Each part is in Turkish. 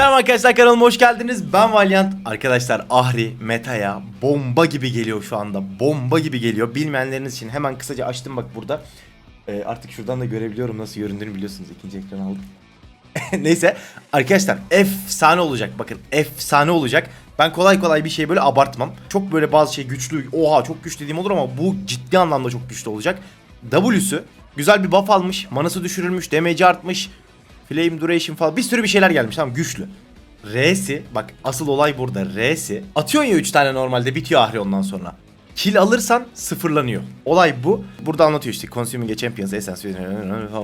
Selam arkadaşlar kanalıma hoş geldiniz. Ben Valiant. Arkadaşlar Ahri metaya bomba gibi geliyor şu anda. Bomba gibi geliyor. Bilmeyenleriniz için hemen kısaca açtım bak burada. Ee, artık şuradan da görebiliyorum nasıl göründüğünü biliyorsunuz. İkinci ekranı aldım. Neyse arkadaşlar efsane olacak bakın efsane olacak. Ben kolay kolay bir şey böyle abartmam. Çok böyle bazı şey güçlü oha çok güçlü dediğim olur ama bu ciddi anlamda çok güçlü olacak. W'sü güzel bir buff almış. Manası düşürülmüş. Damage'i artmış. Flame duration falan bir sürü bir şeyler gelmiş tamam güçlü. R'si bak asıl olay burada R'si. Atıyorsun ya 3 tane normalde bitiyor ahri ondan sonra. Kill alırsan sıfırlanıyor. Olay bu. Burada anlatıyor işte Consuming a Champions Essence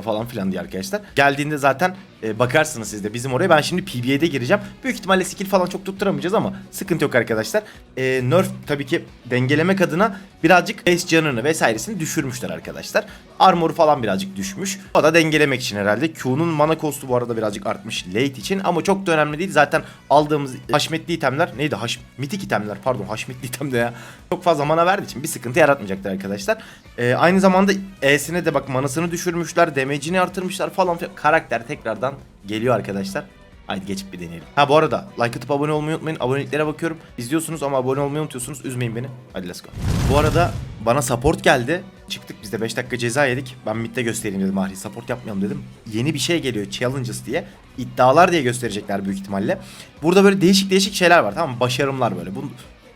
falan filan diye arkadaşlar. Geldiğinde zaten e, bakarsınız siz de bizim oraya. Ben şimdi PBA'de gireceğim. Büyük ihtimalle skill falan çok tutturamayacağız ama sıkıntı yok arkadaşlar. E, nerf tabii ki dengelemek adına birazcık base canını vesairesini düşürmüşler arkadaşlar. Armor falan birazcık düşmüş. O da dengelemek için herhalde. Q'nun mana costu bu arada birazcık artmış late için ama çok da önemli değil. Zaten aldığımız haşmetli itemler neydi? Haş, mitik itemler pardon haşmetli item ya. Çok fazla mana verdiği için bir sıkıntı yaratmayacaktır arkadaşlar. Ee, aynı zamanda E'sine de bak manasını düşürmüşler, damage'ini artırmışlar falan filan. Karakter tekrardan geliyor arkadaşlar. Haydi geçip bir deneyelim. Ha bu arada like atıp abone olmayı unutmayın. Aboneliklere bakıyorum. İzliyorsunuz ama abone olmayı unutuyorsunuz. Üzmeyin beni. Hadi let's go. Bu arada bana support geldi. Çıktık biz de 5 dakika ceza yedik. Ben midde göstereyim dedim Ahri. Support yapmayalım dedim. Yeni bir şey geliyor. Challenges diye. iddialar diye gösterecekler büyük ihtimalle. Burada böyle değişik değişik şeyler var tamam mı? Başarımlar böyle. Bu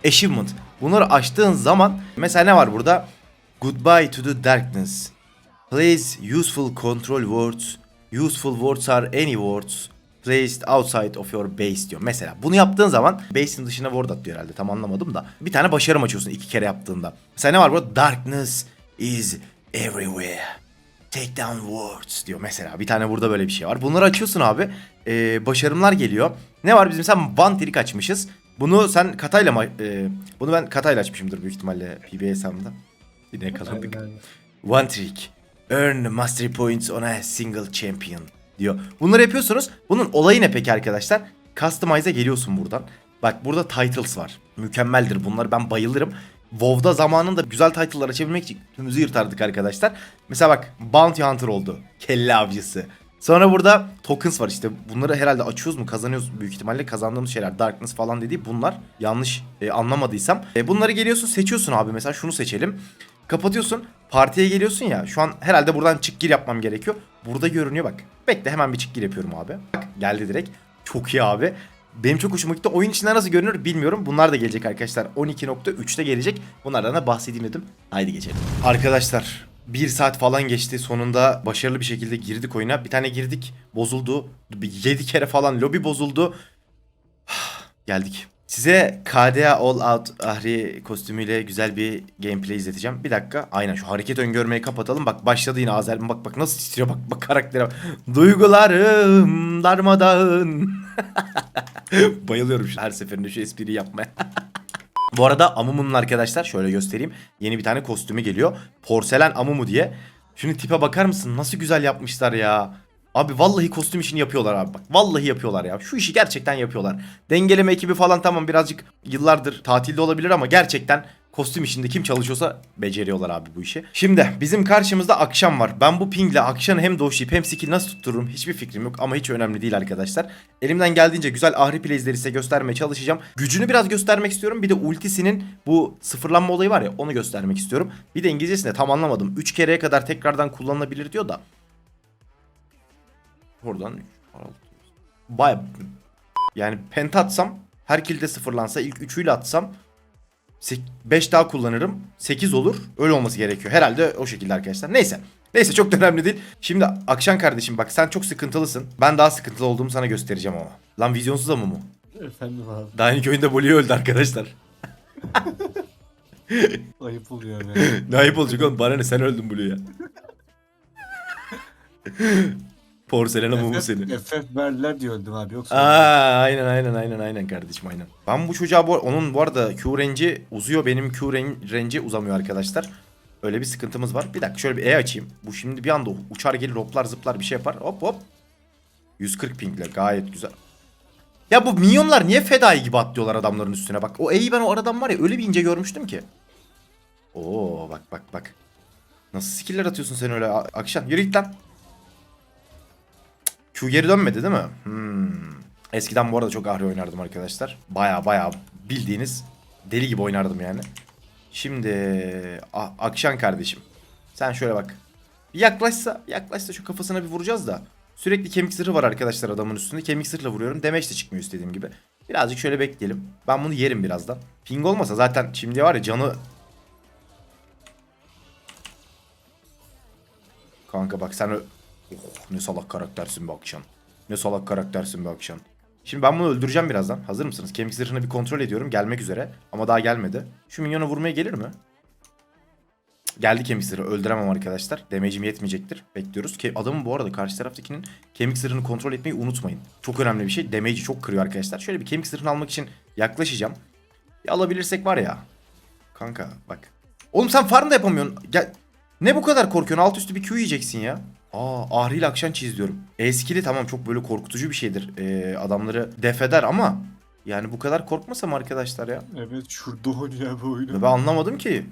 achievement. Bunları açtığın zaman mesela ne var burada? Goodbye to the darkness. Place useful control words. Useful words are any words placed outside of your base diyor. Mesela bunu yaptığın zaman base'in dışına word at diyor herhalde. Tam anlamadım da. Bir tane başarım açıyorsun iki kere yaptığında. Mesela ne var burada? Darkness is everywhere. Take down words diyor mesela. Bir tane burada böyle bir şey var. Bunları açıyorsun abi. Ee, başarımlar geliyor. Ne var bizim mesela trick açmışız. Bunu sen katayla mı? e, bunu ben katayla açmışımdır büyük ihtimalle PB hesabımda. Yine yakalandık. One trick. Earn mastery points on a single champion diyor. Bunları yapıyorsunuz. Bunun olayı ne peki arkadaşlar? Customize'a geliyorsun buradan. Bak burada titles var. Mükemmeldir bunlar. Ben bayılırım. WoW'da zamanında güzel title'lar açabilmek için tümümüzü yırtardık arkadaşlar. Mesela bak Bounty Hunter oldu. Kelle avcısı. Sonra burada tokens var işte. Bunları herhalde açıyoruz mu kazanıyoruz büyük ihtimalle kazandığımız şeyler. Darkness falan dediği bunlar. Yanlış e, anlamadıysam. E, bunları geliyorsun seçiyorsun abi. Mesela şunu seçelim. Kapatıyorsun. Partiye geliyorsun ya. Şu an herhalde buradan çık gir yapmam gerekiyor. Burada görünüyor bak. Bekle hemen bir çık gir yapıyorum abi. Bak geldi direkt. Çok iyi abi. Benim çok hoşuma gitti. Oyun içinde nasıl görünür bilmiyorum. Bunlar da gelecek arkadaşlar. 12.3'te gelecek. Bunlardan da bahsedeyim dedim. Haydi geçelim. Arkadaşlar bir saat falan geçti. Sonunda başarılı bir şekilde girdik oyuna. Bir tane girdik. Bozuldu. 7 kere falan lobi bozuldu. Geldik. Size KDA All Out Ahri kostümüyle güzel bir gameplay izleteceğim. Bir dakika. Aynen şu hareket öngörmeyi kapatalım. Bak başladı yine Azer. Bak bak nasıl titriyor. Bak bak karaktere. bak. Duygularım darmadağın. Bayılıyorum şu her seferinde şu espriyi yapmaya. Bu arada Amumu'nun arkadaşlar şöyle göstereyim. Yeni bir tane kostümü geliyor. Porselen Amumu diye. Şimdi tipe bakar mısın? Nasıl güzel yapmışlar ya. Abi vallahi kostüm işini yapıyorlar abi bak. Vallahi yapıyorlar ya. Şu işi gerçekten yapıyorlar. Dengeleme ekibi falan tamam birazcık yıllardır tatilde olabilir ama gerçekten kostüm işinde kim çalışıyorsa beceriyorlar abi bu işi. Şimdi bizim karşımızda akşam var. Ben bu pingle akşamı hem doşlayıp hem skill nasıl tuttururum hiçbir fikrim yok ama hiç önemli değil arkadaşlar. Elimden geldiğince güzel ahri playsleri size göstermeye çalışacağım. Gücünü biraz göstermek istiyorum. Bir de ultisinin bu sıfırlanma olayı var ya onu göstermek istiyorum. Bir de İngilizcesini de tam anlamadım. 3 kereye kadar tekrardan kullanılabilir diyor da. Oradan 3, 6. Baya yani penta atsam her kilde sıfırlansa ilk üçüyle atsam 5 daha kullanırım. 8 olur. Öyle olması gerekiyor. Herhalde o şekilde arkadaşlar. Neyse. Neyse çok da önemli değil. Şimdi Akşan kardeşim bak sen çok sıkıntılısın. Ben daha sıkıntılı olduğumu sana göstereceğim ama. Lan vizyonsuz ama mu? Efendim abi. Daha yeni köyünde Bolio öldü arkadaşlar. Ayıp oluyor yani. ne ayıp olacak oğlum bana ne sen öldün Blue'ya. Porselena mumu seni. FF verdiler diye öldüm abi yoksa. Aa, aynen aynen aynen aynen kardeşim aynen. Ben bu çocuğa bu, onun bu arada Q range'i uzuyor benim Q ran- range'i uzamıyor arkadaşlar. Öyle bir sıkıntımız var. Bir dakika şöyle bir E açayım. Bu şimdi bir anda uçar gelir hoplar zıplar bir şey yapar. Hop hop. 140 pingle gayet güzel. Ya bu minyonlar niye fedai gibi atlıyorlar adamların üstüne bak. O E'yi ben o aradan var ya öyle bir ince görmüştüm ki. Oo bak bak bak. Nasıl skiller atıyorsun sen öyle Akşam? Yürü git lan. Q geri dönmedi değil mi? Hmm. Eskiden bu arada çok Ahri oynardım arkadaşlar. Baya baya bildiğiniz deli gibi oynardım yani. Şimdi A- Akşan kardeşim. Sen şöyle bak. Bir yaklaşsa, yaklaşsa şu kafasına bir vuracağız da. Sürekli kemik zırhı var arkadaşlar adamın üstünde. Kemik zırhla vuruyorum. Demeç de çıkmıyor istediğim gibi. Birazcık şöyle bekleyelim. Ben bunu yerim birazdan. Ping olmasa zaten şimdi var ya canı... Kanka bak sen... Oh, ne salak karaktersin be Akşan. Ne salak karaktersin be Akşan. Şimdi ben bunu öldüreceğim birazdan. Hazır mısınız? Kemik zırhını bir kontrol ediyorum. Gelmek üzere. Ama daha gelmedi. Şu minyona vurmaya gelir mi? Geldi kemik zırhı. Öldüremem arkadaşlar. Damage'im yetmeyecektir. Bekliyoruz. Ke adamın bu arada karşı taraftakinin kemik zırhını kontrol etmeyi unutmayın. Çok önemli bir şey. Damage'i çok kırıyor arkadaşlar. Şöyle bir kemik zırhını almak için yaklaşacağım. Bir alabilirsek var ya. Kanka bak. Oğlum sen farm da yapamıyorsun. Gel. Ne bu kadar korkuyorsun? Alt üstü bir Q yiyeceksin ya. Aa Ahri ile Akşan çiz diyorum. Eskili tamam çok böyle korkutucu bir şeydir. Ee, adamları def eder ama yani bu kadar korkmasam arkadaşlar ya. Evet şurada oynuyor bu oyunu. Ben anlamadım ki.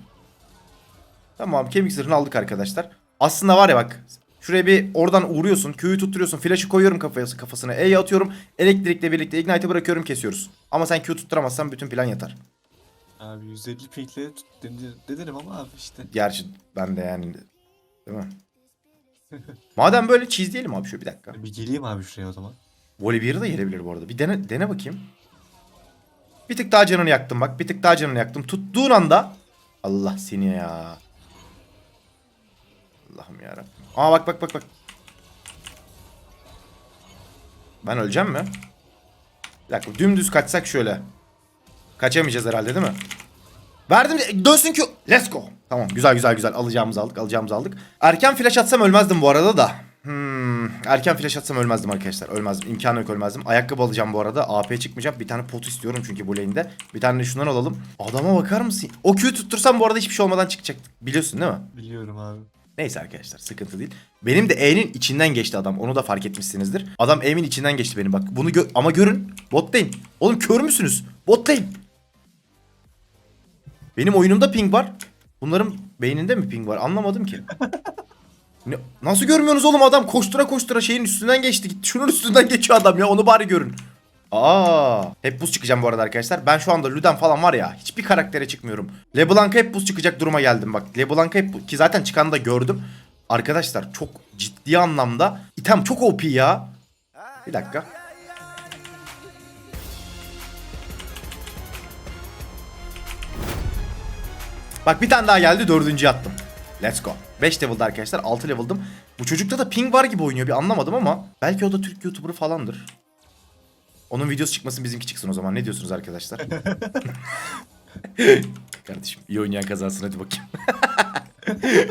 Tamam kemik zırhını aldık arkadaşlar. Aslında var ya bak. Şuraya bir oradan uğruyorsun. Q'yu tutturuyorsun. Flash'ı koyuyorum kafası, kafasına. E'yi atıyorum. Elektrikle birlikte Ignite'ı bırakıyorum kesiyoruz. Ama sen Q tutturamazsan bütün plan yatar. Abi 150 pinkle tut denerim ama abi işte. Gerçi ben de yani. Değil mi? Madem böyle çiz diyelim abi şöyle bir dakika. Bir geleyim abi şuraya o zaman. Voli 1'i de gelebilir bu arada. Bir dene, dene bakayım. Bir tık daha canını yaktım bak. Bir tık daha canını yaktım. Tuttuğun anda Allah seni ya. Allah'ım ya Aa bak bak bak bak. Ben öleceğim mi? Bir dakika dümdüz kaçsak şöyle. Kaçamayacağız herhalde değil mi? Verdim dönsün ki let's go. Tamam güzel güzel güzel alacağımızı aldık alacağımızı aldık. Erken flash atsam ölmezdim bu arada da. Hmm, erken flash atsam ölmezdim arkadaşlar. Ölmezdim. İmkanı yok ölmezdim. Ayakkabı alacağım bu arada. AP çıkmayacağım. Bir tane pot istiyorum çünkü bu lane'de. Bir tane de şundan alalım. Adama bakar mısın? O Q'yu tuttursam bu arada hiçbir şey olmadan çıkacaktık. Biliyorsun değil mi? Biliyorum abi. Neyse arkadaşlar sıkıntı değil. Benim de E'nin içinden geçti adam. Onu da fark etmişsinizdir. Adam E'min içinden geçti benim bak. Bunu gö ama görün. Bottayım. Oğlum kör müsünüz? Bottayım. Benim oyunumda ping var. Bunların beyninde mi ping var? Anlamadım ki. Ne, nasıl görmüyorsunuz oğlum adam koştura koştura şeyin üstünden geçti. Gitti. Şunun üstünden geçiyor adam ya. Onu bari görün. Aa, hep buz çıkacağım bu arada arkadaşlar. Ben şu anda Luden falan var ya hiçbir karaktere çıkmıyorum. LeBlanc'a hep buz çıkacak duruma geldim bak. LeBlanc'a hep ki zaten çıkanı da gördüm. Arkadaşlar çok ciddi anlamda item çok OP ya. Bir dakika. Bak bir tane daha geldi dördüncü attım. Let's go. 5 level'da arkadaşlar 6 level'dım. Bu çocukta da ping var gibi oynuyor bir anlamadım ama. Belki o da Türk YouTuber falandır. Onun videosu çıkmasın bizimki çıksın o zaman. Ne diyorsunuz arkadaşlar? Kardeşim iyi oynayan kazansın hadi bakayım.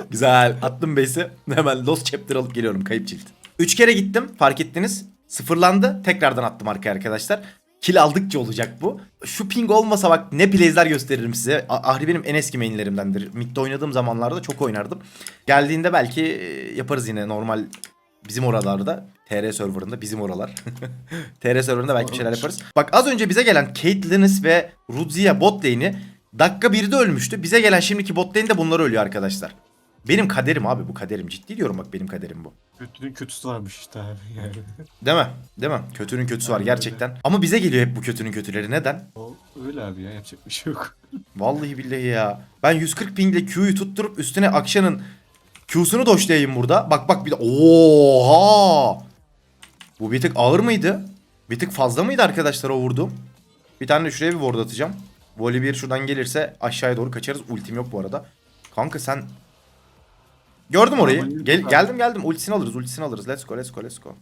Güzel. Attım base'i. Hemen Lost Chapter alıp geliyorum. Kayıp cilt. 3 kere gittim. Fark ettiniz. Sıfırlandı. Tekrardan attım arkaya arkadaşlar. Kill aldıkça olacak bu. Şu ping olmasa bak ne plays'ler gösteririm size. Ahri benim en eski mainlerimdendir. Mid'de oynadığım zamanlarda çok oynardım. Geldiğinde belki e, yaparız yine normal bizim oralarda. TR serverında bizim oralar. TR serverında belki bir şeyler yaparız. Bak az önce bize gelen Caitlyn's ve Rudzia bot lane'i dakika 1'de ölmüştü. Bize gelen şimdiki bot lane de bunlar ölüyor arkadaşlar. Benim kaderim abi bu kaderim. Ciddi diyorum bak benim kaderim bu. Kötünün kötüsü varmış işte abi yani. Değil mi? Değil mi? Kötünün kötüsü var gerçekten. Ama bize geliyor hep bu kötünün kötüleri. Neden? O öyle abi ya yapacak bir şey yok. Vallahi billahi ya. Ben 140 pingle Q'yu tutturup üstüne Akşan'ın Q'sunu doşlayayım burada. Bak bak bir de oha. Bu bir tık ağır mıydı? Bir tık fazla mıydı arkadaşlar o vurduğum? Bir tane de şuraya bir ward atacağım. Volley bir şuradan gelirse aşağıya doğru kaçarız. Ultim yok bu arada. Kanka sen Gördüm orayı. Gel, geldim geldim. Ultisini alırız. Ultisini alırız. Let's go let's go let's go.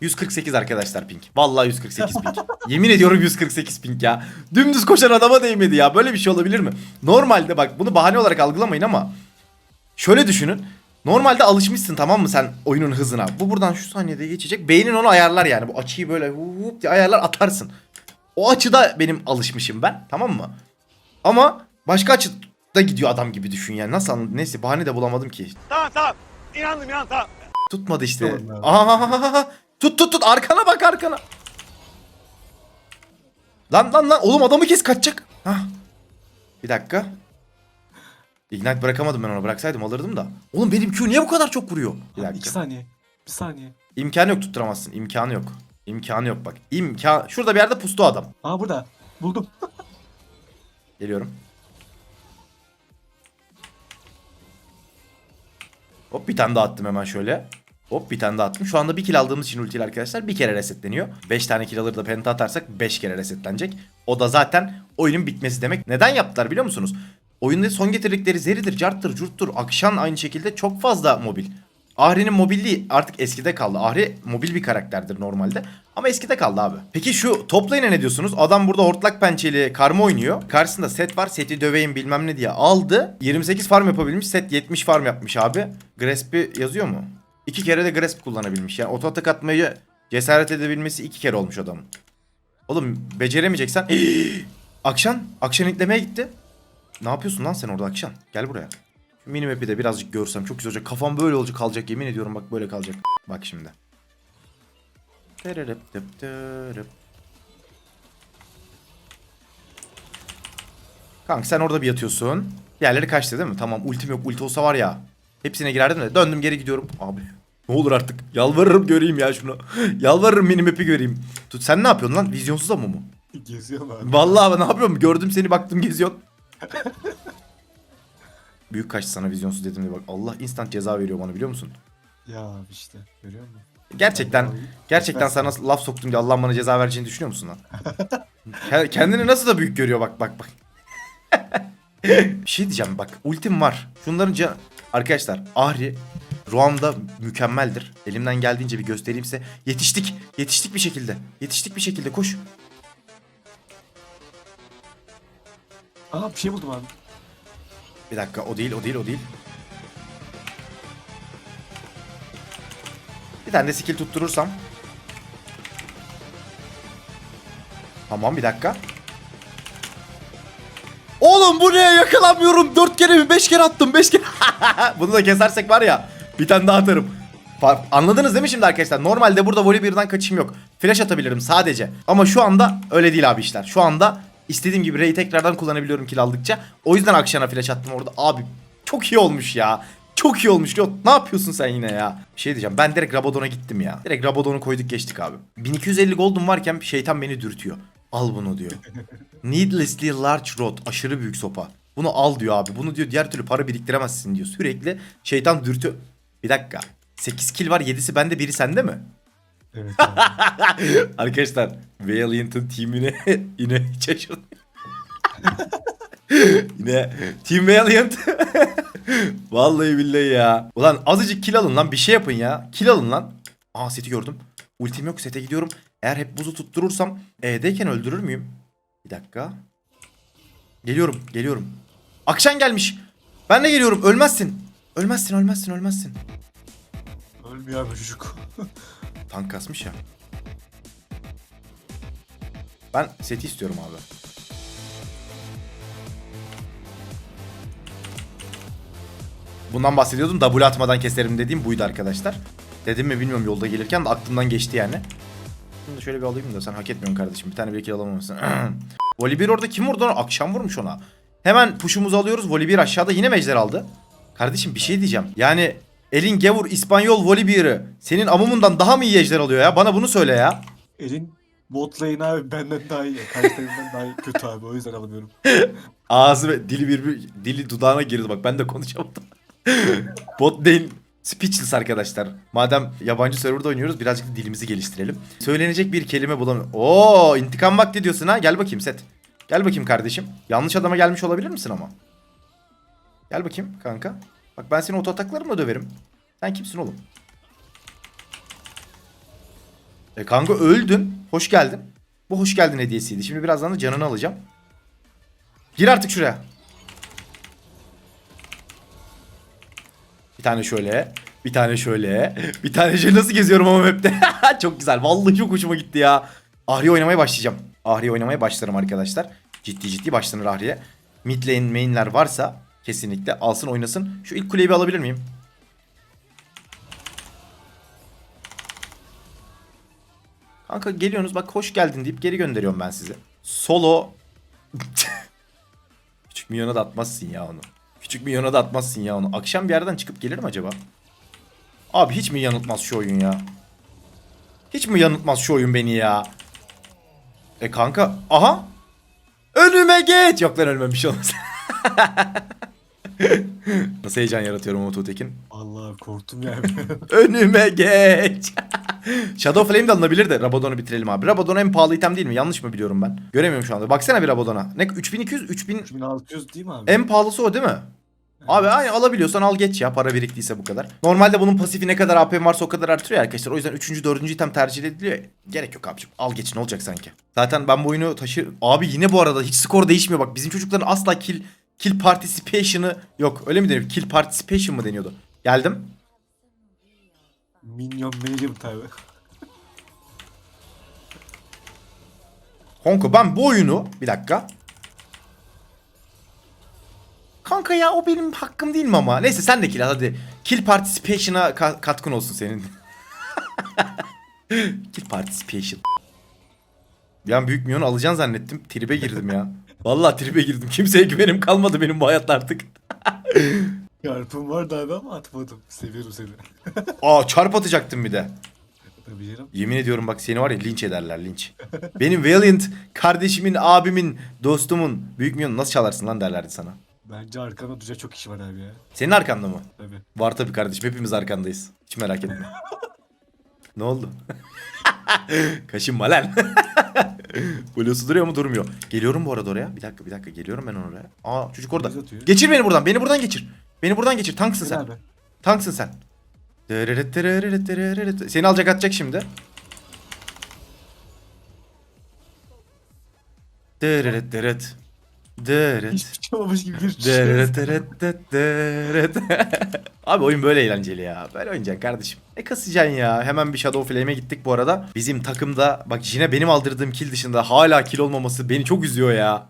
148 arkadaşlar ping. Vallahi 148 ping. Yemin ediyorum 148 ping ya. Dümdüz koşan adama değmedi ya. Böyle bir şey olabilir mi? Normalde bak bunu bahane olarak algılamayın ama şöyle düşünün. Normalde alışmışsın tamam mı sen oyunun hızına. Bu buradan şu saniyede geçecek. Beynin onu ayarlar yani. Bu açıyı böyle hup diye ayarlar atarsın. O açıda benim alışmışım ben. Tamam mı? Ama başka açıda gidiyor adam gibi düşün yani. Nasıl anladın? Neyse bahane de bulamadım ki. Tamam tamam. İnandım inandım tamam. Tutmadı işte. Tamam. Aha, tut tut tut arkana bak arkana. Lan lan lan oğlum adamı kes kaçacak. Hah. Bir dakika. Ignite bırakamadım ben ona bıraksaydım alırdım da. Oğlum benim Q niye bu kadar çok vuruyor? Bir Abi iki dakika. saniye. Bir saniye. İmkanı yok tutturamazsın. İmkanı yok. İmkanı yok bak. İmkan. Şurada bir yerde pustu adam. Aa burada. Buldum. Geliyorum. Hop bir tane daha attım hemen şöyle. Hop bir tane daha attım. Şu anda bir kill aldığımız için ultiyle arkadaşlar bir kere resetleniyor. 5 tane kill alır da penta atarsak 5 kere resetlenecek. O da zaten oyunun bitmesi demek. Neden yaptılar biliyor musunuz? Oyunda son getirdikleri Zeri'dir, Cart'tır, Curt'tur, Akşan aynı şekilde çok fazla mobil. Ahri'nin mobilliği artık eskide kaldı. Ahri mobil bir karakterdir normalde. Ama eskide kaldı abi. Peki şu top ne diyorsunuz? Adam burada hortlak pençeli karma oynuyor. Karşısında set var. Seti döveyim bilmem ne diye aldı. 28 farm yapabilmiş. Set 70 farm yapmış abi. Grasp'i yazıyor mu? İki kere de Grasp kullanabilmiş. Yani oto atak atmayı cesaret edebilmesi iki kere olmuş adamın. Oğlum beceremeyeceksen... Akşan. Akşan itlemeye gitti. Ne yapıyorsun lan sen orada Akşan? Gel buraya. Şu minimap'i de birazcık görsem çok güzel olacak. Kafam böyle olacak kalacak yemin ediyorum bak böyle kalacak. Bak şimdi. Tırıp. Kanka sen orada bir yatıyorsun. Diğerleri kaçtı değil mi? Tamam ultim yok. Ulti olsa var ya. Hepsine girerdim de döndüm geri gidiyorum. Abi ne olur artık. Yalvarırım göreyim ya şunu. Yalvarırım minimap'i göreyim. Tut sen ne yapıyorsun lan? Vizyonsuz ama mu? Geziyorum abi. Vallahi ben ne yapıyorum? Gördüm seni baktım geziyorsun. Büyük kaçtı sana vizyonsuz dedim de bak. Allah instant ceza veriyor bana biliyor musun? Ya abi işte. Görüyor musun? Gerçekten gerçekten sana laf soktum diye Allah'ın bana ceza vereceğini düşünüyor musun lan? Ke- Kendini nasıl da büyük görüyor bak bak bak. bir şey diyeceğim bak ultim var. Şunların can... Arkadaşlar Ahri Roam'da mükemmeldir. Elimden geldiğince bir göstereyim size. Yetiştik. Yetiştik bir şekilde. Yetiştik bir şekilde koş. Aa bir şey buldum abi. Bir dakika o değil o değil o değil. Bir tane de skill tutturursam. Tamam bir dakika. Oğlum bu ne yakalamıyorum. 4 kere mi 5 kere attım 5 kere. Bunu da kesersek var ya bir tane daha atarım. Anladınız değil mi şimdi arkadaşlar? Normalde burada voley birden kaçışım yok. Flash atabilirim sadece. Ama şu anda öyle değil abi işler. Şu anda istediğim gibi Ray'i tekrardan kullanabiliyorum kill aldıkça. O yüzden akşana flash attım orada. Abi çok iyi olmuş ya. Çok iyi olmuş. Leo. Ne yapıyorsun sen yine ya? Bir şey diyeceğim. Ben direkt Rabadon'a gittim ya. Direkt Rabadon'u koyduk geçtik abi. 1250 gold'um varken şeytan beni dürtüyor. Al bunu diyor. Needlessly large rod. Aşırı büyük sopa. Bunu al diyor abi. Bunu diyor diğer türlü para biriktiremezsin diyor. Sürekli şeytan dürtüyor. Bir dakika. 8 kill var 7'si bende biri sende mi? Evet abi. Arkadaşlar Valiant'ın teamine yine şaşırdım. yine Team Valiant. Vallahi billahi ya. Ulan azıcık kill alın lan bir şey yapın ya. Kill alın lan. Aa seti gördüm. Ultim yok sete gidiyorum. Eğer hep buzu tutturursam E'deyken öldürür müyüm? Bir dakika. Geliyorum geliyorum. Akşam gelmiş. Ben de geliyorum ölmezsin. Ölmezsin ölmezsin ölmezsin. Ölmüyor abi çocuk. Tank kasmış ya. Ben seti istiyorum abi. Bundan bahsediyordum. W atmadan keserim dediğim buydu arkadaşlar. Dedim mi bilmiyorum yolda gelirken de aklımdan geçti yani. Şimdi şöyle bir alayım da sen hak etmiyorsun kardeşim. Bir tane bir kill alamamışsın. Voli 1 orada kim vurdu? Akşam vurmuş ona. Hemen push'umuzu alıyoruz. Voli 1 aşağıda yine mecder aldı. Kardeşim bir şey diyeceğim. Yani elin gevur İspanyol Voli 1'i senin amumundan daha mı iyi ejder alıyor ya? Bana bunu söyle ya. Elin bot lane abi benden daha iyi. Karakterimden daha iyi. kötü abi o yüzden alamıyorum. Ağzı ve dili bir, bir dili dudağına girdi bak ben de konuşamadım. Bot değil speechless arkadaşlar. Madem yabancı serverda oynuyoruz birazcık da dilimizi geliştirelim. Söylenecek bir kelime bulamıyorum. Oo intikam vakti diyorsun ha. Gel bakayım set. Gel bakayım kardeşim. Yanlış adama gelmiş olabilir misin ama? Gel bakayım kanka. Bak ben seni oto ataklarımla döverim. Sen kimsin oğlum? E kanka öldün. Hoş geldin. Bu hoş geldin hediyesiydi. Şimdi birazdan da canını alacağım. Gir artık şuraya. Bir tane şöyle. Bir tane şöyle. Bir tane şöyle nasıl geziyorum ama map'te. çok güzel. Vallahi çok hoşuma gitti ya. Ahri oynamaya başlayacağım. Ahri oynamaya başlarım arkadaşlar. Ciddi ciddi başlanır Ahri'ye. Mid lane mainler varsa kesinlikle alsın oynasın. Şu ilk kuleyi bir alabilir miyim? Kanka geliyorsunuz bak hoş geldin deyip geri gönderiyorum ben sizi. Solo Küçük milyona da atmazsın ya onu. Küçük milyona da atmazsın ya onu. Akşam bir yerden çıkıp gelir mi acaba? Abi hiç mi yanıltmaz şu oyun ya? Hiç mi yanıltmaz şu oyun beni ya? E kanka aha. Önüme geç. Yok lan ölmem bir şey olmaz. Nasıl heyecan yaratıyorum Umut Tekin? Allah korktum yani. Önüme geç. Shadow Flame de alınabilir de Rabadon'u bitirelim abi. Rabadon en pahalı item değil mi? Yanlış mı biliyorum ben? Göremiyorum şu anda. Baksana bir Rabadon'a. Ne 3200 3000 3600 değil mi abi? en pahalısı o değil mi? Abi aynı alabiliyorsan al geç ya para biriktiyse bu kadar. Normalde bunun pasifi ne kadar AP'm varsa o kadar artırıyor arkadaşlar. O yüzden 3. 4. item tercih ediliyor. Gerek yok abicim. Al geç ne olacak sanki. Zaten ben bu oyunu taşı... Abi yine bu arada hiç skor değişmiyor bak. Bizim çocukların asla kill kill participation'ı yok. Öyle mi deniyor? Kill participation mı deniyordu? Geldim. Minyon mailim tabi. Honko ben bu oyunu bir dakika. Kanka ya o benim hakkım değil mi ama? Neyse sen de kill hadi. Kill participation'a ka- katkın olsun senin. kill participation. Bir an büyük milyon alacaksın zannettim. Tribe girdim ya. Vallahi tribe girdim. Kimseye güvenim kalmadı benim bu hayatta artık. Yarpım var da abi ama atmadım. Seviyorum seni. Aa çarp atacaktım bir de. Tabii canım. Yemin ediyorum bak seni var ya linç ederler linç. Benim Valiant kardeşimin, abimin, dostumun büyük milyon nasıl çalarsın lan derlerdi sana. Bence arkanda duracak çok kişi var abi ya. Senin arkanda mı? Tabii. Var tabii kardeşim hepimiz arkandayız. Hiç merak etme. Ne oldu? Kaşınma lan. Blue'su duruyor mu durmuyor. Geliyorum bu arada oraya. Bir dakika bir dakika geliyorum ben oraya. Aa çocuk orada. Geçir beni buradan. Beni buradan geçir. Beni buradan geçir. Tanksın sen. Tanksın sen. Seni alacak atacak şimdi. Dırırıt dırıt. Dırırıt. Hiçbir şey olmamış gibi bir şey. Abi oyun böyle eğlenceli ya. Böyle oynayacaksın kardeşim. Ne kasacaksın ya. Hemen bir Shadow Flame'e gittik bu arada. Bizim takımda bak yine benim aldırdığım kill dışında hala kill olmaması beni çok üzüyor ya.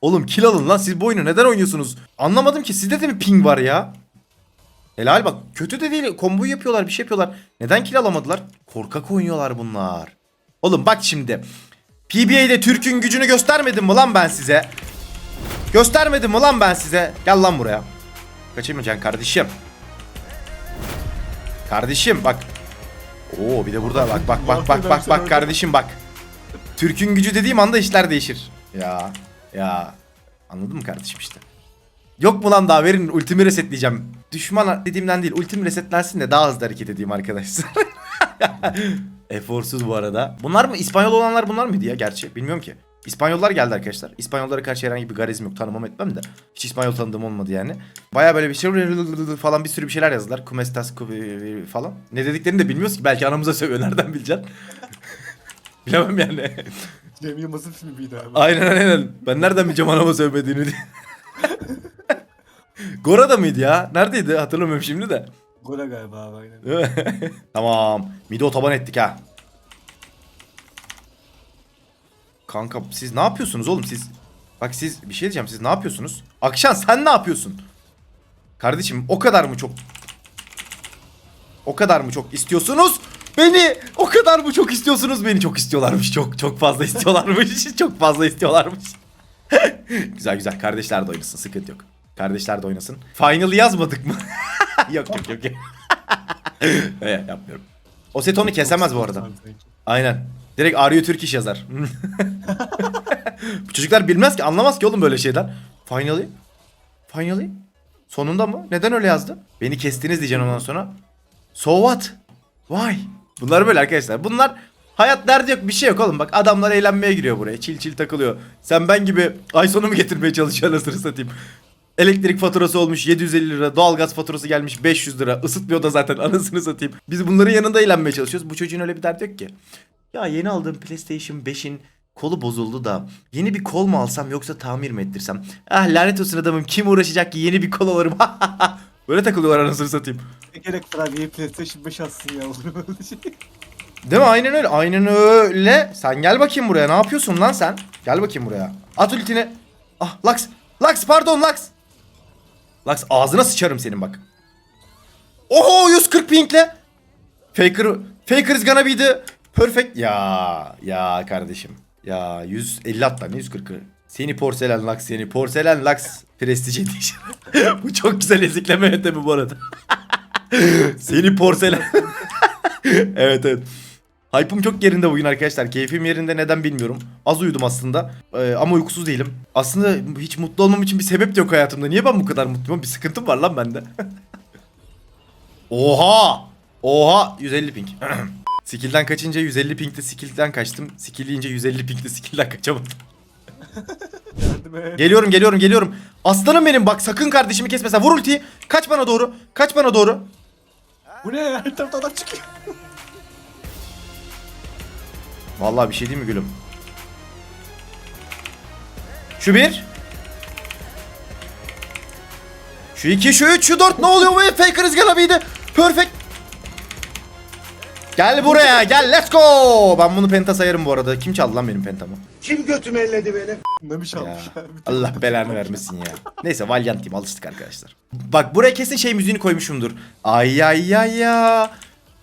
Oğlum kill alın lan siz bu oyunu neden oynuyorsunuz? Anlamadım ki sizde de mi ping var ya? Helal bak kötü de değil komboyu yapıyorlar bir şey yapıyorlar. Neden kill alamadılar? Korkak oynuyorlar bunlar. Oğlum bak şimdi. PBA'de Türk'ün gücünü göstermedim mi lan ben size? Göstermedim mi lan ben size? Gel lan buraya. Kaçırmayacaksın kardeşim. Kardeşim bak. Oo bir de burada bak bak bak bak bak bak kardeşim bak. Türk'ün gücü dediğim anda işler değişir. Ya ya anladın mı kardeşim işte. Yok mu lan daha verin ultimi resetleyeceğim. Düşman dediğimden değil ultim resetlensin de daha hızlı hareket edeyim arkadaşlar. Eforsuz bu arada. Bunlar mı İspanyol olanlar bunlar mıydı ya gerçi bilmiyorum ki. İspanyollar geldi arkadaşlar. İspanyollara karşı herhangi bir garizm yok. Tanımam etmem de. Hiç İspanyol tanıdığım olmadı yani. Baya böyle bir şey falan bir sürü bir şeyler yazdılar. Kumestas ku- falan. Ne dediklerini de bilmiyoruz ki. Belki anamıza sövüyor. Nereden bileceksin? Bilemem yani. Cem Yılmaz'ın filmi miydi abi? aynen aynen. Ben nereden bileceğim anama sövmediğini diye. Gora'da mıydı ya? Neredeydi? Hatırlamıyorum şimdi de. Gora galiba abi aynen. Tamam. Mide otoban ettik ha. Kanka siz ne yapıyorsunuz oğlum siz? Bak siz bir şey diyeceğim siz ne yapıyorsunuz? Akşam sen ne yapıyorsun? Kardeşim o kadar mı çok o kadar mı çok istiyorsunuz? Beni o kadar mı çok istiyorsunuz? Beni çok istiyorlarmış. Çok çok fazla istiyorlarmış. çok fazla istiyorlarmış. güzel güzel. Kardeşler de oynasın. Sıkıntı yok. Kardeşler de oynasın. Final yazmadık mı? yok yok yok. yok. evet, yapmıyorum. O set onu kesemez bu arada. Aynen. Direkt Arıyor Türk iş yazar. Bu çocuklar bilmez ki anlamaz ki oğlum böyle şeyden. Finally? Finally? Sonunda mı? Neden öyle yazdı? Beni kestiniz diyeceğim ondan sonra. So what? Why? Bunlar böyle arkadaşlar. Bunlar hayat derdi yok bir şey yok oğlum. Bak adamlar eğlenmeye giriyor buraya. Çil çil takılıyor. Sen ben gibi ay sonu mu getirmeye çalışıyor anasını satayım. Elektrik faturası olmuş 750 lira, doğalgaz faturası gelmiş 500 lira. Isıtmıyor da zaten anasını satayım. Biz bunların yanında eğlenmeye çalışıyoruz. Bu çocuğun öyle bir derdi yok ki. Ya yeni aldığım PlayStation 5'in kolu bozuldu da yeni bir kol mu alsam yoksa tamir mi ettirsem? Ah lanet olsun adamım kim uğraşacak ki yeni bir kol alırım. Böyle takılıyorlar anasını satayım. Ne gerek var abi PlayStation 5 alsın ya olur mu öyle şey? Değil mi? Aynen öyle. Aynen öyle. Sen gel bakayım buraya. Ne yapıyorsun lan sen? Gel bakayım buraya. At ultini. Ah Lux. Lux pardon Lux. Lux ağzına sıçarım senin bak. Oho 140 pinkle. Faker Faker is gonna be the perfect. Ya ya kardeşim. Ya 150 at lan 140'ı. Seni porselen Lux seni porselen Lux. Prestij edition. bu çok güzel ezikleme yöntemi bu arada. Seni porselen. evet evet. Hype'ım çok yerinde bugün arkadaşlar. Keyfim yerinde neden bilmiyorum. Az uyudum aslında. Ee, ama uykusuz değilim. Aslında hiç mutlu olmam için bir sebep de yok hayatımda. Niye ben bu kadar mutluyum? Bir sıkıntım var lan bende. Oha! Oha! 150 ping. Skill'den kaçınca 150 ping'de skill'den kaçtım. Skill yiyince 150 ping'de skill'den kaçamadım. Geliyorum geliyorum geliyorum. Aslanım benim bak sakın kardeşimi kesme sen. Vur ultiyi. Kaç bana doğru. Kaç bana doğru. Bu ne? Her tarafta adam çıkıyor. Vallahi bir şey değil mi gülüm? Şu bir. Şu iki, şu üç, şu dört. Ne oluyor bu? Faker Izgara abiydi. Perfect. Gel buraya gel let's go. Ben bunu penta sayarım bu arada. Kim çaldı lan benim pentamı? Kim götümü elledi benim? Ne bir şey Ya, almış ya. Allah belanı vermesin ya. Neyse Valiant diyeyim alıştık arkadaşlar. Bak buraya kesin şey müziğini koymuşumdur. Ay ay ay ya.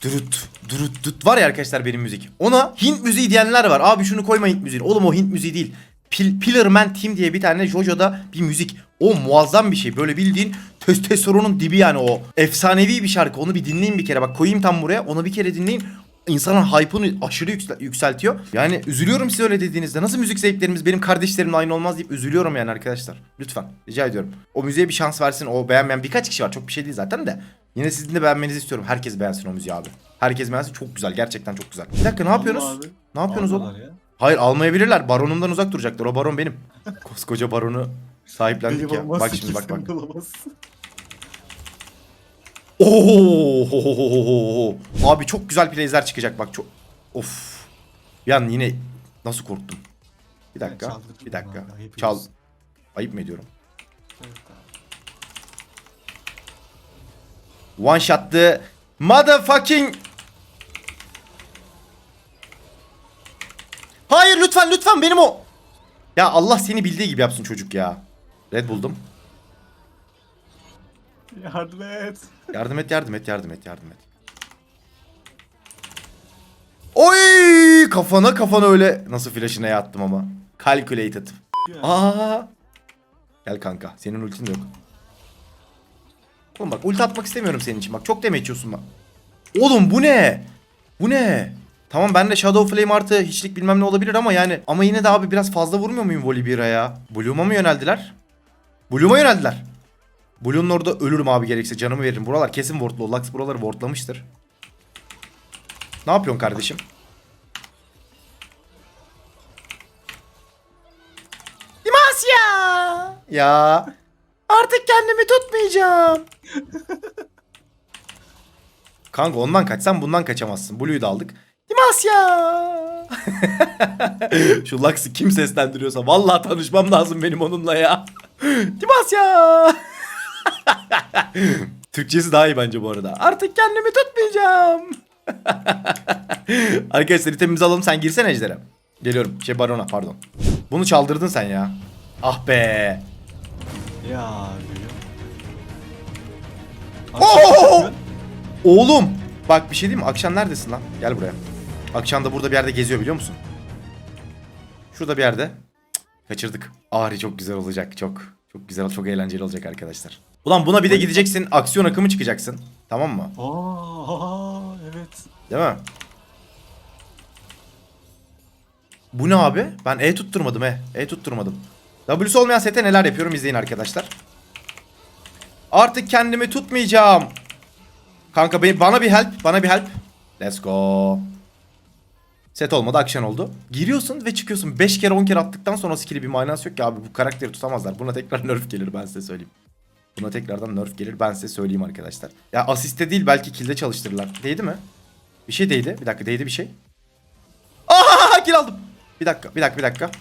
Durut durut dut var ya arkadaşlar benim müzik. Ona Hint müziği diyenler var. Abi şunu koyma Hint müziği. Oğlum o Hint müziği değil. Pil Pillarman Team diye bir tane JoJo'da bir müzik. O muazzam bir şey. Böyle bildiğin testosteronun dibi yani o. Efsanevi bir şarkı. Onu bir dinleyin bir kere. Bak koyayım tam buraya. Onu bir kere dinleyin. İnsanın hype'ını aşırı yüksel- yükseltiyor. Yani üzülüyorum size öyle dediğinizde. Nasıl müzik zevklerimiz benim kardeşlerimle aynı olmaz deyip üzülüyorum yani arkadaşlar. Lütfen. Rica ediyorum. O müziğe bir şans versin. O beğenmeyen birkaç kişi var. Çok bir şey değil zaten de. Yine sizin de beğenmenizi istiyorum. Herkes beğensin o müziği abi. Herkes beğensin. Çok güzel. Gerçekten çok güzel. Bir dakika ne yapıyorsunuz? Abi. Ne yapıyorsunuz oğlum? Ya. Hayır almayabilirler. Baronumdan uzak duracaklar. O baron benim. Koskoca baronu sahiplendik ya. Bak şimdi bak bak. Oo! Abi çok güzel plays'ler çıkacak bak çok. Of. An yine nasıl korktum. Bir dakika. Bir dakika. Çal. Ayıp mı ediyorum? Evet abi. One shot'tı. Motherfucking. Hayır lütfen lütfen benim o. Ya Allah seni bildiği gibi yapsın çocuk ya. Red buldum. Yardım et. Yardım et yardım et yardım et yardım et. Oy kafana kafana öyle nasıl flash'ına yattım ama. Calculated. Aa. Gel kanka senin ultin yok. Oğlum bak ulti atmak istemiyorum senin için bak çok deme içiyorsun bak. Oğlum bu ne? Bu ne? Tamam ben de Shadow Flame artı hiçlik bilmem ne olabilir ama yani ama yine de abi biraz fazla vurmuyor muyum Volibear'a ya? Bloom'a mı yöneldiler? Bloom'a yöneldiler. Bloom'un orada ölürüm abi gerekse canımı veririm. Buralar kesin wardlu. Lux buraları wardlamıştır. Ne yapıyorsun kardeşim? Dimasya! Ya artık kendimi tutmayacağım. Kanka ondan kaçsan bundan kaçamazsın. Blue'yu da aldık. Dimasya! Şu Lux'ı kim seslendiriyorsa vallahi tanışmam lazım benim onunla ya. Dimasya! Türkçesi daha iyi bence bu arada. Artık kendimi tutmayacağım. Arkadaşlar itemimizi alalım sen girsene Ejder'e. Geliyorum. Şey Baron'a pardon. Bunu çaldırdın sen ya. Ah be. Ya. Oo! Oğlum. Bak bir şey diyeyim mi? Akşam neredesin lan? Gel buraya. Akşam da burada bir yerde geziyor biliyor musun? Şurada bir yerde. Cık, kaçırdık. Ahri çok güzel olacak. Çok. Çok güzel, çok eğlenceli olacak arkadaşlar. Ulan buna bir de gideceksin. Aksiyon akımı çıkacaksın. Tamam mı? Aa, evet. Değil mi? Bu ne abi? Ben E tutturmadım he. E tutturmadım. W'su olmayan sete neler yapıyorum izleyin arkadaşlar. Artık kendimi tutmayacağım. Kanka bana bir help. Bana bir help. Let's go. Set olmadı akşam oldu. Giriyorsun ve çıkıyorsun. 5 kere 10 kere attıktan sonra skill'i bir manası yok ki abi. Bu karakteri tutamazlar. Buna tekrar nerf gelir ben size söyleyeyim. Buna tekrardan nerf gelir ben size söyleyeyim arkadaşlar. Ya asiste değil belki kill'de çalıştırırlar. Değdi mi? Bir şey değdi. Bir dakika değdi bir şey. Aa kill aldım. Bir dakika bir dakika bir dakika.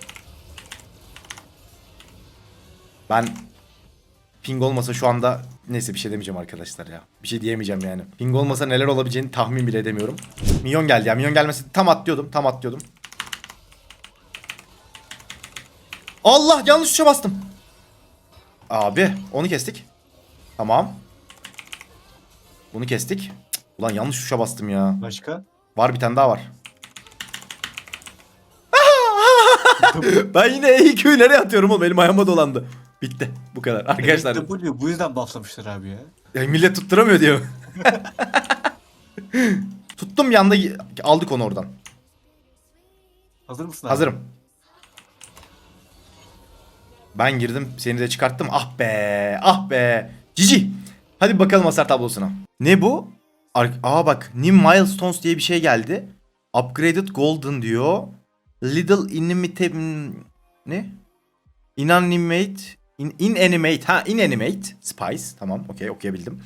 Ben ping olmasa şu anda neyse bir şey demeyeceğim arkadaşlar ya. Bir şey diyemeyeceğim yani. Ping olmasa neler olabileceğini tahmin bile edemiyorum. Minyon geldi ya. Minyon gelmesi tam atlıyordum. Tam atlıyordum. Allah yanlış tuşa bastım. Abi onu kestik. Tamam. Bunu kestik. Cık, Ulan yanlış tuşa bastım ya. Başka? Var bir tane daha var. ben yine EQ'yu nereye atıyorum oğlum? Benim ayağıma dolandı. Bitti. Bu kadar. Arkadaşlar W bu yüzden bufflamışlar abi ya. ya millet tutturamıyor diyor. Tuttum yanda aldık onu oradan. Hazır mısın abi? Hazırım. Ben girdim seni de çıkarttım. Ah be ah be. Cici. Hadi bakalım hasar tablosuna. Ne bu? Ar- Aa bak New Milestones diye bir şey geldi. Upgraded Golden diyor. Little Inanimate... Ne? Inanimate... In, inanimate. Ha inanimate. Spice. Tamam okey okuyabildim.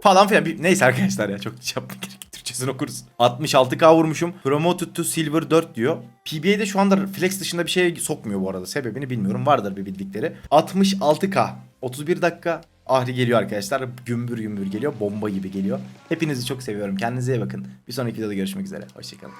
Falan filan. Bir- Neyse arkadaşlar ya çok yapmak gerek. Türkçesini okuruz. 66k vurmuşum. Promoted to Silver 4 diyor. PBA'de şu anda flex dışında bir şey sokmuyor bu arada. Sebebini bilmiyorum. Vardır bir bildikleri. 66k. 31 dakika. Ahri geliyor arkadaşlar. Gümbür gümbür geliyor. Bomba gibi geliyor. Hepinizi çok seviyorum. Kendinize iyi bakın. Bir sonraki videoda görüşmek üzere. Hoşçakalın.